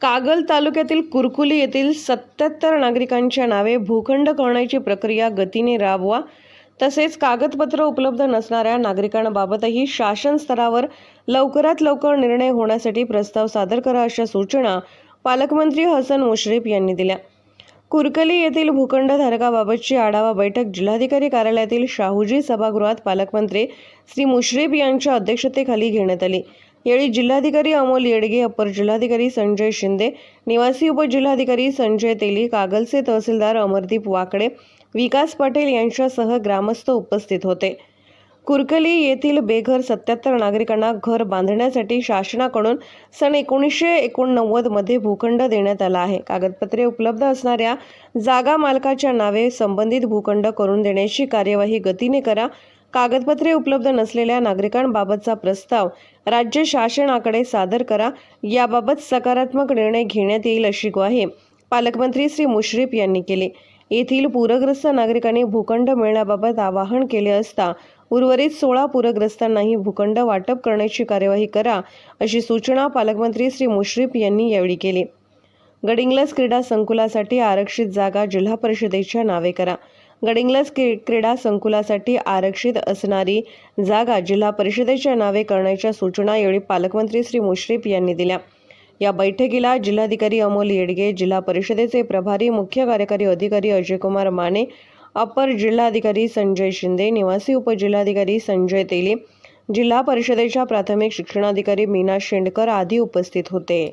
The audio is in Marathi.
कागल तालुक्यातील कुरकुली येथील सत्याहत्तर नागरिकांच्या नावे भूखंड करण्याची प्रक्रिया गतीने राबवा. तसेच कागदपत्र उपलब्ध नसणाऱ्या नागरिकांबाबतही शासन स्तरावर लवकरात लवकर निर्णय होण्यासाठी प्रस्ताव सादर करा अशा सूचना पालकमंत्री हसन मुश्रीफ यांनी दिल्या. कुरकली येथील भूखंडधारकाबाबतची आढावा बैठक जिल्हाधिकारी कार्यालयातील शाहूजी सभागृहात पालकमंत्री श्री मुश्रीफ यांच्या अध्यक्षतेखाली घेण्यात आली. यावेळी जिल्हाधिकारी अमोल येडगे अपर जिल्हाधिकारी संजय शिंदे निवासी उपजिल्हाधिकारी संजय तेली कागलचे तहसीलदार अमरदीप वाकडे विकास पाटील यांच्यासह ग्रामस्थ उपस्थित होते. कुरकली येथील बेघर सत्याहत्तर नागरिकांना घर बांधण्यासाठी शासनाकडून सन एकोणीसशे एकोणनव्वदमध्ये भूखंड देण्यात आला आहे. कागदपत्रे उपलब्ध असणाऱ्या जागा मालकाच्या नावे संबंधित भूखंड करून देण्याची कार्यवाही गतीने करा कागदपत्रे उपलब्ध नसलेल्या नागरिकांबाबतचा प्रस्ताव राज्य शासनाकडे सादर करा. याबाबत सकारात्मक निर्णय घेण्यात येईल अशी ग्वाही पालकमंत्री श्री मुश्रीफ यांनी केली. येथील पूरग्रस्त नागरिकांनी भूखंड मिळण्याबाबत आवाहन केले असता उर्वरित सोळा पूरग्रस्तांनाही भूखंड वाटप करण्याची कार्यवाही करा अशी सूचना पालकमंत्री श्री मुश्रीफ यांनी यावेळी केली. गडिंग्लस क्रीडा संकुलासाठी आरक्षित जागा जिल्हा परिषदेच्या नावे करा. गडिंग्लज क्रीडा संकुलासाठी आरक्षित असणारी जागा जिल्हा परिषदेच्या नावे करण्याच्या सूचना यावेळी पालकमंत्री श्री मुश्रीफ यांनी दिल्या. या बैठकीला जिल्हाधिकारी अमोल येडगे जिल्हा परिषदेचे प्रभारी मुख्य कार्यकारी अधिकारी अजयकुमार माने अपर जिल्हाधिकारी संजय शिंदे निवासी उपजिल्हाधिकारी संजय तेली जिल्हा परिषदेच्या प्राथमिक शिक्षणाधिकारी मीना शेंडकर आदी उपस्थित होते.